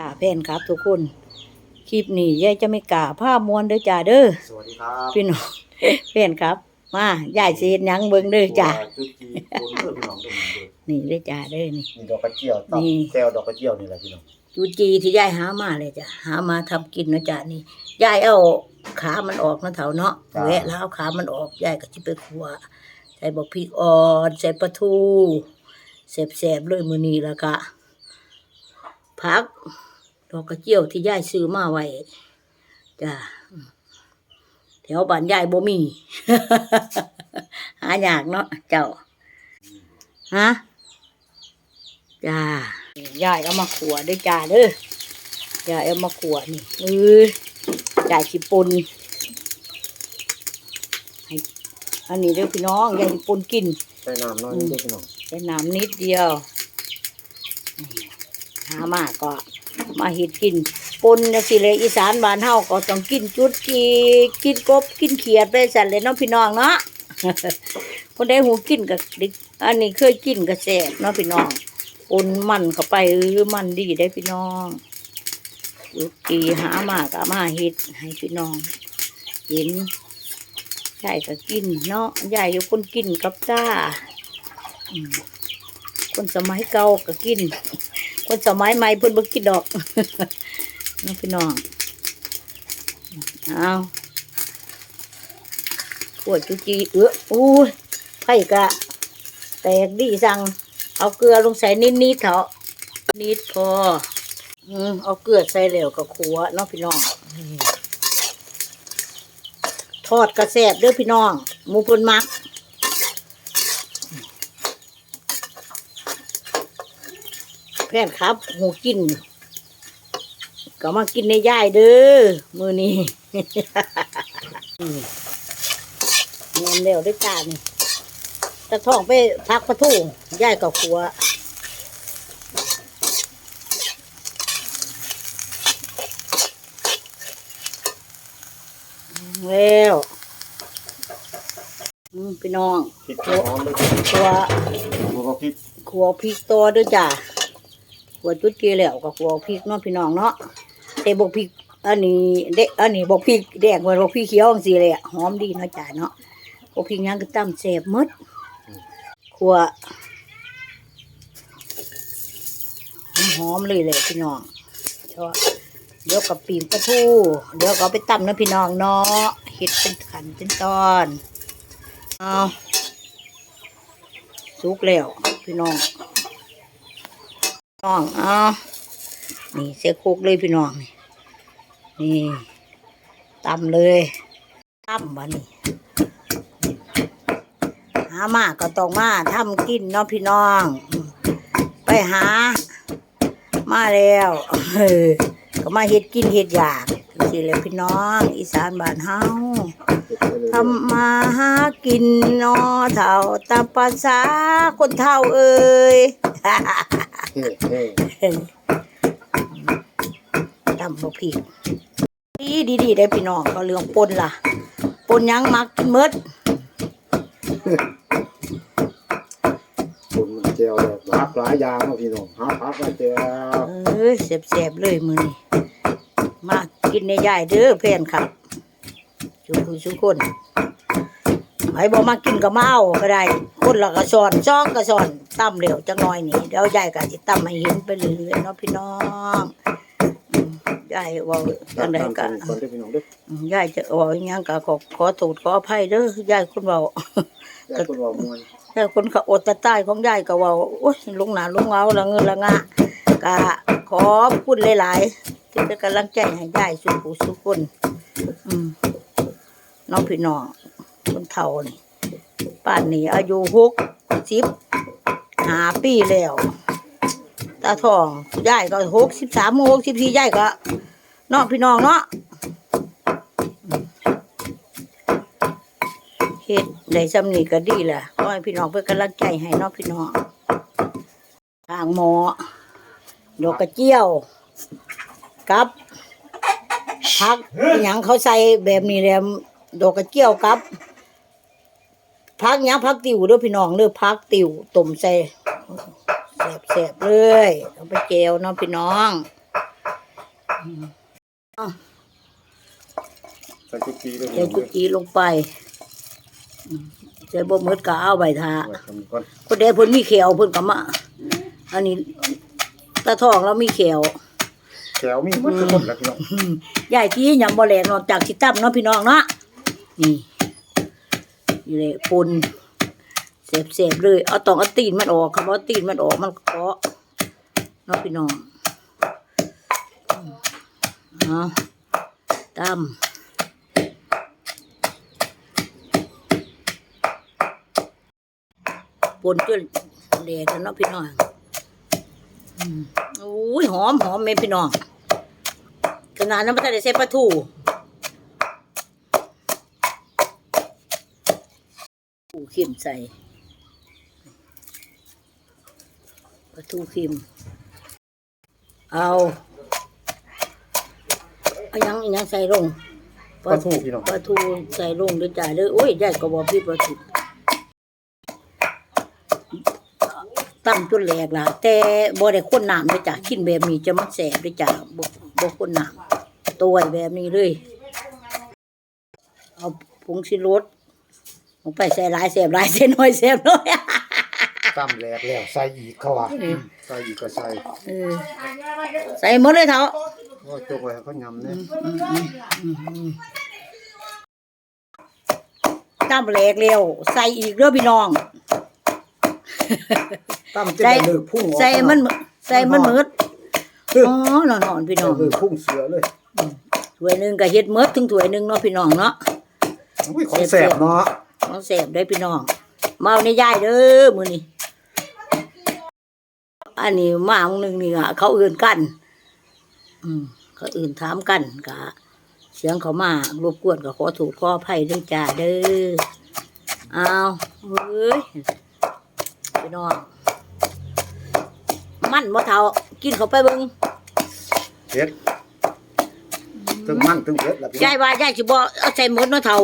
จ่าเพนครับ ทุกคน คลิปนี้ยายจะไม่กล้าผ้ามวนเด้อจ่าเด้อสวัสดีครับพี่น้องเพนครับ มายายสิเฮ็ดหยังเบิ่งเด้อจ้าจุดจีคนเพื่อนพี่น้องเด้อพี่น้องเด้อนี่เด้อจ่าเด้อนี่ นี่ดอกกระเจียวตับนี่แก้วดอกกระเจียวนี่แหละพี่น้องจูจีที่ยายหามาเลยจ้ะหามาทำกินเนาะจ้ะนี่ยายเอาขามันออกเนาะเถาเนาะแวะแล้วเอาขามันออกยายก็สิไปคั่วใส่บักพริกอ่อนใส่ปลาทูแซ่บๆเลยมื้อนี้แล้วก็ ผักดอกกระเจียวที่ยายซื้อมาไว้จ้ะแถวบ้านยายบ่มี หายากเนาะเจ้าฮะจ้ายายเอามาขัวด้วยจ้าเด้อยายเอามาขัวนี่เออยายสิปนให้อันนี้เด้อพี่น้องยายสิปนกินใส่น้ำน้อยนิดเดียวพี่น้องใส่น้ำนิดเดียว หามาก็มาเห็ดกินปนนะสิเลยอีสานบ้านเฮาก็ต้องกินจุดกีกินกบกินเขียดไปสั่นเลยเนาะพี่น้องเนาะคนได้หูกินกับดิอันนี้เคยกินกับแซ่บเนาะพี่น้องปนมันเข้าไปเออมันดีได้พี่น้องจุดกีหามาก็มาเห็ดให้พี่น้องเห็นยายก็กินเนาะยายอยู่คนกินกับจ้าคนสมัยเก่าก็กิน คนสมัยใหม่เพิ่นบ่กินดอกน้องพี่น้องเอาปวดจุจีเอออู้ยไผ่กะ แตกดีสั่งเอาเกลือลงใส่นิดๆเถอะนิดพออืมเอาเกลือใส่แล้วก็ขัวเน้องพี่น้องทอดกระแสบเด้อพี่น้อง หมูพนมัก แพทย์ครับหูกิน ก็มากินในย่ายเด้อมือนี้เงินเร็วด้วยจานี่ตะท้องไปพักประทูย่ายกับขัวแล้วอืมพี่น้องพริกหอมเลยตัวบัวกับพริกขัวพริกตัวด้วยจ้ะ ขัวจุดเกลียวแล้วก็ขัวพริกเนาะพี่น้องเนาะแต่บกพริกอันนี้เด็อันนี้บกพริกแดงกว่าบกพริกเขียวจังซี่เลยอะหอมดีเนาะจ้ะเนาะบกพริกยังก็ตำแซ่บมดขัวหอมเลยเลยพี่น้องชอบเดี๋ยวกับปีนปลาทูเดี๋ยวก็เอาไปตำนะพี่น้องเนาะเห็ดเป็นขันเป็นตอนเอาสุกแล้วพี่น้อง น้องเอานี่เสียคุกเลยพี่น้อง นี่นี่ตำเลยตำบันนี้หามาก็ต้องมาทำกินเนาะพี่น้อง ไปหา มาแล้วเออก็มาเฮ็ดกินเฮ็ดอยากสิเลยพี่น้อง อีสานบ้านเฮาทำมาหากินเนอเท่าตามภาษาคนเท่าเอ่ย เฮ้เฮ้ตำบกผิดดีดีดีได้พี่น้องก็เรื่องปนล่ะปนหยังมักกินหมดคนมันแก้วแบบหลากหลายอย่างเนาะพี่น้องหาผักมาแก้วเอ้ยแสบๆเลยมือนี่มากินในยายเด้อเพื่อนครับชุกคนชุกคน ไอ้บ่มากินก็มาเอาก็ได้ คนละกระสอนจ้องกระสอนตั้มเร็วจังน้อยนี่เดี๋ยวยายก็สิตั้มให้เห็นไปเรื่อยๆเนาะพี่น้องอืมยายว่าจังไดตามก็สูตรก่อนเด้อพี่น้องเด้ออืมยายจะว่าอหยังก็ขอขอโทษขออภัยเด้อยายคนเว้าแต่คนว่ามวนแต่คนเขาอดต่ใต้ของยายก็เว่าโอ้ยลุงหนาลุงเอาละเงินละงะก็ขอพูดหลายๆที่เป็นกำลังใจให้ยายสุขสุขคนอืมน้องพี่น้อง คนเฒ่านี่ป่านนี้อายุหกสิบหาปีแล้วตาทองยายก็หกสิบสามหกสิบสี่ยายก็เนาะพี่น้องเนาะเฮ็ดได้สำนีก็ดีแหละขอให้พี่น้องเพื่อกำลังใจให้เนาะพี่น้องทางหมอดอกกระเจียวกับพักอหยังเขาใส่แบบนี้แหละดอกกระเจียวกับ พักหยังพักติวเด้อพี่น้องเด้อพักติวต้มใส่แสบๆเลยเอาไปแจวเนาะพี่น้องใส่กุจีเลยใส่กุจีลงไปอืมใส่บ่หมดก็เอาใบทาไว้ทำก่อนคนใดเพิ่นมีแขวเพิ่นก็มาอันนี้ตาทองเรามีแขวแขวมีหมดทุกคนแล้วพี่น้องอืมยายที่ยังบ่แลนออกจากสิตั้มเนาะพี่น้องเนาะนี่ นี่เลยปนเสบๆเลย เอาตองเอาตีนมันออกครับเอาตีนมันออกมันเกาะเนาะพี่น้องเอาตั้มปนจนแดดแล้วเนาะพี่น้องอืมโอ้ยหอมหอมแม่พี่น้องขนาดนั้นไม่ทันได้ใส่ปลาทู ปูเข็มใส่ปลาทูเข็มเอาเอายังเอายังใส่ลงปลาทูพี่น้องปลาทูใส่ลงด้วยจ่ายเลยโอ้ยยายก็บอกพี่ปลาทูตั้งจนแหลกล่ะ แต่บ่ได้ข้นน้ำด้วยจ้ะกินแบบนี้จะมันแสบด้วยจ้ะบ่บ่ข้นน้ำตัวแบบนี้เลย เอาผงชิรส ลงไปใส่หลายแสบหลายใส่น้อยแสบน้อยตั้มแหลกแล้วใส่อีกเข้าว่าใส่อีกก็ใส่เออใส่หมดเลยเถอะโอ้ยจกไว้ให้เขายำเนี่ยตั้มแหลกเร็วใส่อีกเด้อพี่น้องตั้มจะได้เลิกพุ่งออกใส่มันใส่มันหมืดเอออ๋อนอนๆพี่น้องเลิกพุ่งเสือเลยถ้วยหนึงก็เฮ็ดหมืดถึงถ้วยหนึงเนาะพี่น้องเนาะอุ้ยของแสบเนาะ ของแสบได้อพี่น้องมาเอาในยายเด้อมื้อนี้อันนี้มาองหนึงนี่อะเขาอื่นกัน อืมเขาอื่นถามกันกะเสียงเขามารบกวนก็ขอโทษขออภัยด้วยจ้าเด้อเอาเฮ้ยพี่น้องมันบ่เท่ากินเข้าไปเบิ่งเผ็ดตึงมันตึงเผ็ดแล้วพี่น้ยาอยงว่ายายสิบ่เอาใส่หมดเนาะเท่า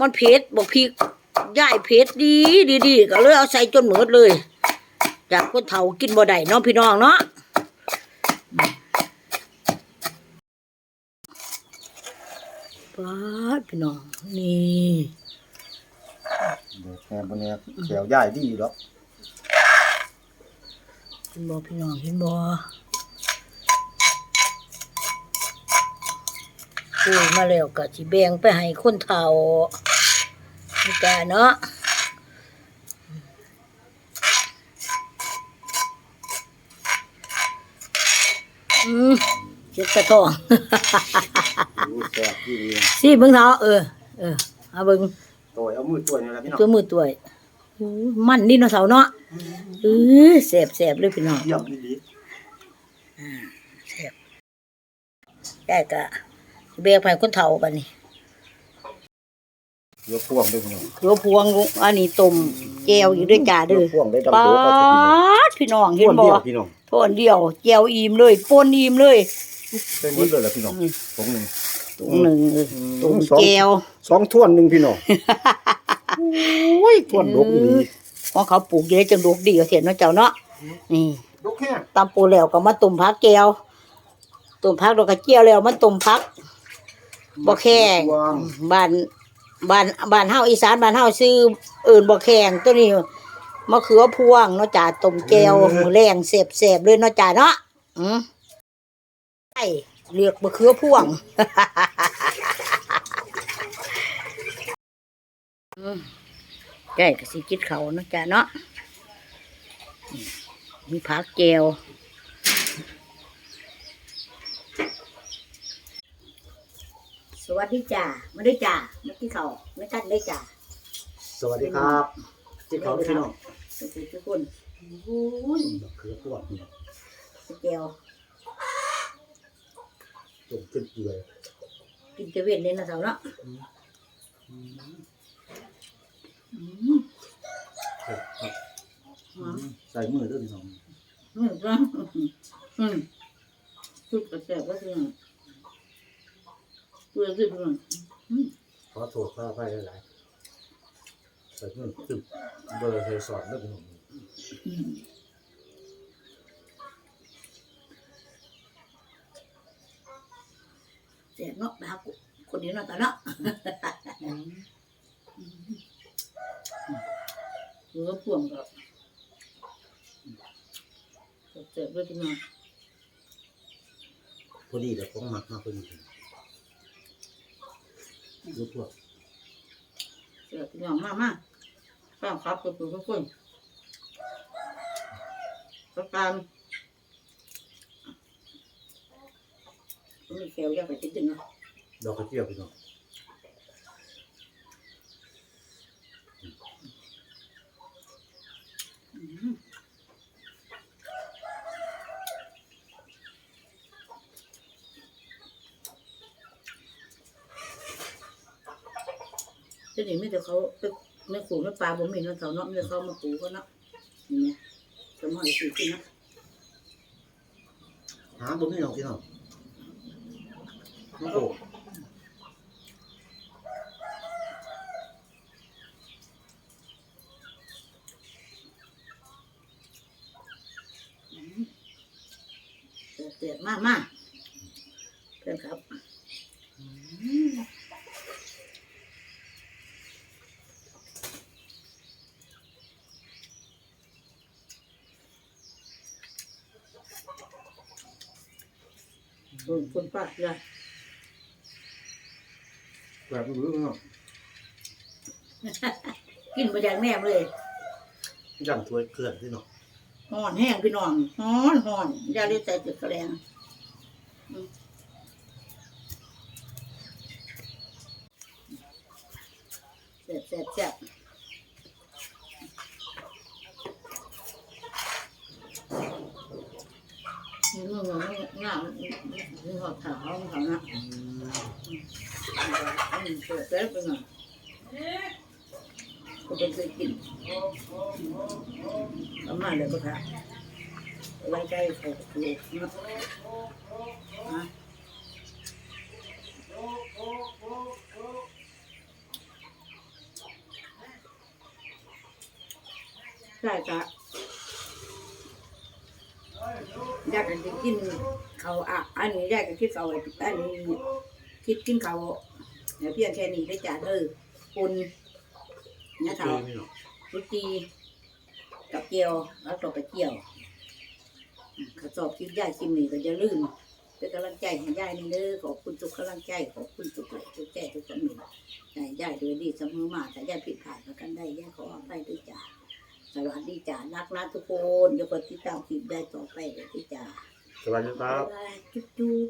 มันเผ็ดบ่พริกยายเผ็ดดีดีดีก็เลยเอาใส่จนหมดเลย จากคนเฒ่ากินบ่ได้เนาะพี่น้องเนาะปาดพี่น้อง นี่เดี๋ยวแหนบนเนี้ยแขวใหญ่ดีดอกเห็นบ่พี่น้องเห็นบ่ปูมาแล้วก็สิแบ่งไปให้คนเฒ่า นี่จ้าเนาะอืมเจ็บกระท้องอู้แสบดีสิเบิ่งเท้าเออ เออเอาเบิ่งตัวเอามือตัวนี่แหละพี่น้องตัวมือตัวอยอู้มันนี่เนาะเสาเนาะเออแสบๆเลยพี่น้องเยี่ยมดีแซ่บยายก็เบียกไปคนเฒ่าบัดนี้ เดี๋ยวพ่วงด้วยพี่น้องหัวพวงลูกอันนี้ต้มแก้วอยู่ด้วยจ้าเด้อเดี๋ยวพ่วงได้ดำป๊าโดเอาไปพี่น้องดพี่น้องเห็นพ่วงบ่เดียวพี่น้องโทนเดียวแก้วอิ่มเลยปนอิ่มเลยเป็นหมดเลยละพี่น้องผมหนึ่งตุงหนึ่งเอออืมตุงสองแก้วสองท่วนหนึ่งพี่น้องโอ้ยท่วนดกอีหลีของเขาปลูกอยู่ในจังดกดีเอาเถียนเนาะเจ้าเนาะนี่ดกแค่ตำปูแล้วก็มาตุ่มพักแก้วตุ่มพักแล้วก็เจียวแล้วมันตุ่มพักบ่แข็งวางบ้าน บ้านบ้านเฮาอีสานบ้านเฮาซื้อเอื่นบ่แข็งตัวนี้มะเขือพวงเนาะจ้าต้มแก้วมื้อแรงเสบๆเลยเนาะจ้าเนาะอืมไอ้เรียกมะเขือพวงอืมใกล้ก็สิกินเขาวเนาะจ้าเนาะอืมมีผักแก้ว วัสดีจ้ามาด้วยจ้ามาที่เขาไม่กันเลยจ้าสวัสดีครับที่เขาพี่น้องทุกคนทุกคนโอ้ยคือพวกพี่น้องเจียวต้มขึ้นเกลือกินจะเวียนเลยนะสาวเนาะอืมใส่มือด้วยพี่น้องอืมอืมอืมสุดกระแสก็คือ เพื่อคือเพื่อนขอโทษขออภัยหลายๆใส่มือตึบเบอร์เคยสอนด้วยพี่น้องอสียเนาะไปหาคนนี้เนาะตาเนาะหรือว่าพ่วงกับเจ็บด้วยที่น้องพอดีแต่ของหมักมาพอดี รู้พวกเจ็บที่น้องมากมากข้าวครับกับทุกคนประการมีแขวอยากไปติดดึงเนาะดอกกระเจียวพี่น้อง ทีนี้ไม่แต่เขาไปไม่ขู่ไม่ปลาบ่มีเนาะเท่าเนาะไม่แต่เขามาขู่เขาเนาะนี่ไงสมองอีกทีนะหาบ่มีหรอกพี่น้องโอ้โหเจ็บมากมากเพื่อนครับ คุณคุณป้าเลยแบบรู้พี่น้องกินมาจากแม่เลยย่างถ้วยเคลื่อนพี่น้องห่อนแห้งพี่น้องห่อนห่อนอยาเรียกใจจุดกระแรงอืมแซ่บแซ่บแซ่บนี่มันมัน หน้ามันมันหอดขามันขาวนะอืมอืมเปิดแป๊บไปหน่อยก็เป็นเคยกินประมาณเลยก็ค่ะไว้ใจเขาถูกเนาะฮะใช่จ้ะอ ยากจะกินเขาอะอันนี้ยากจะกินเขาอันนี้คิดกินเขาเดี๋ยวเพียงแค่นี้ได้จ่าเด้อปุนเนี่ยเถาสุจีกับเกียวแล้วต่อไปเกียวข้าสอบคลิปย่ายคลิปนี้ก็จะลื่นเป็นกำลังใจให้ยายนี่เด้อขอบคุณทุกกำลังใจขอบคุณทุกไลค์ทุกแจ้ทุกคอมเมนต์ให้ย่ายโดยดีเสมอมาแต่ยายผิดพลาดแล้วกันได้ยายขออภัยด้วยจ้า สวัสดีจ้ารักนะทุกคนอย่ากดติดตามคลิปได้ต่อไปเลยจ้าสวัสดีครับ จุ๊บจุ๊บ